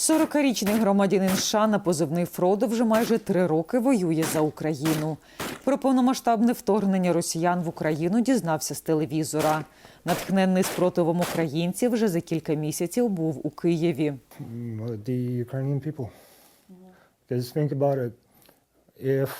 40-річний громадянин США на позивний Фродо вже майже три роки воює за Україну. Про повномасштабне вторгнення росіян в Україну дізнався з телевізора. Натхненний спротивом українців вже за кілька місяців був у Києві. the Ukrainian people. Because think about it, if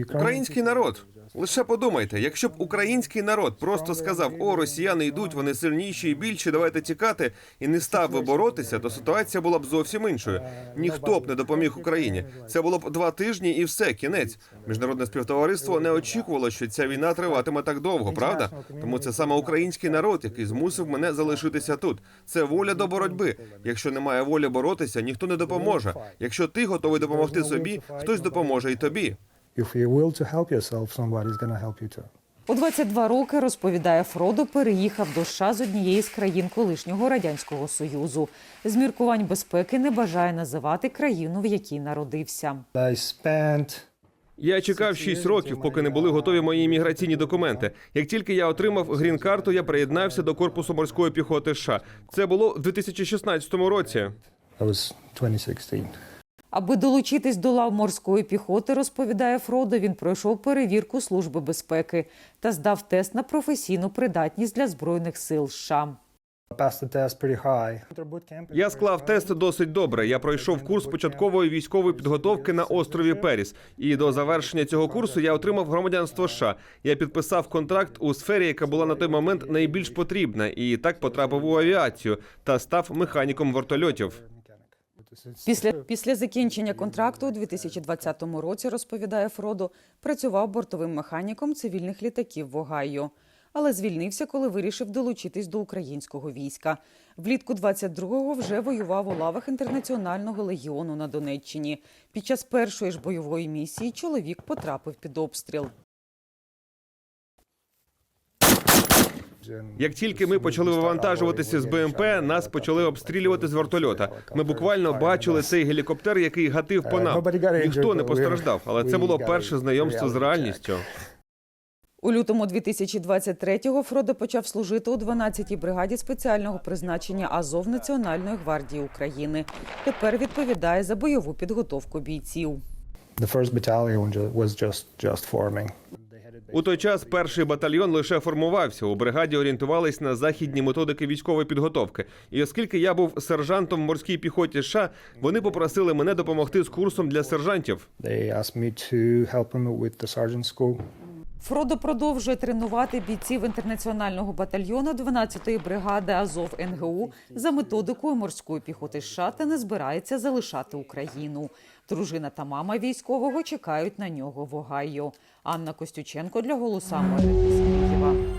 Український народ. Лише подумайте, якщо б український народ просто сказав: о, росіяни йдуть, вони сильніші і більші, давайте тікати, і не став би боротися, то ситуація була б зовсім іншою. Ніхто б не допоміг Україні. Це було б два тижні і все, кінець. Міжнародне співтовариство не очікувало, що ця війна триватиме так довго, правда? Тому це саме український народ, який змусив мене залишитися тут. Це воля до боротьби. Якщо немає волі боротися, ніхто не допоможе. Якщо ти готовий допомогти собі, хтось допоможе і тобі. If you will to help yourself, somebody's gonna help you too. У 22 роки, розповідає Фродо, переїхав до США з однієї з країн колишнього радянського союзу. З міркувань безпеки не бажає називати країну, в якій народився. I spent Я чекав 6 років, поки не були готові мої імміграційні документи. Як тільки я отримав грін-карту, я приєднався до корпусу морської піхоти США. Це було в 2016 році. I was 2016. Аби долучитись до лав морської піхоти, розповідає Фродо, він пройшов перевірку Служби безпеки та здав тест на професійну придатність для збройних сил США. Я склав тест досить добре. Я пройшов курс початкової військової підготовки на острові Періс. І до завершення цього курсу я отримав громадянство США. Я підписав контракт у сфері, яка була на той момент найбільш потрібна, і так потрапив у авіацію та став механіком вертольотів. Після, після закінчення контракту у 2020 році, розповідає Фродо, працював бортовим механіком цивільних літаків в Огайо. Але звільнився, коли вирішив долучитись до українського війська. Влітку 22-го вже воював у лавах інтернаціонального легіону на Донеччині. Під час першої ж бойової місії чоловік потрапив під обстріл. Як тільки ми почали вивантажуватися з БМП, нас почали обстрілювати з вертольота. Ми буквально бачили цей гелікоптер, який гатив по нам. Ніхто не постраждав, але це було перше знайомство з реальністю. У лютому 2023-го Фродо почав служити у 12-й бригаді спеціального призначення Азов Національної гвардії України. Тепер відповідає за бойову підготовку бійців. У той час перший батальйон лише формувався. У бригаді орієнтувались на західні методики військової підготовки. І оскільки я був сержантом в морській піхоті США, вони попросили мене допомогти з курсом для сержантів. Фродо продовжує тренувати бійців інтернаціонального батальйону 12-ї бригади Азов НГУ за методикою морської піхоти США та не збирається залишати Україну. Дружина та мама військового чекають на нього в Огайо. Анна Костюченко для голоса Києва.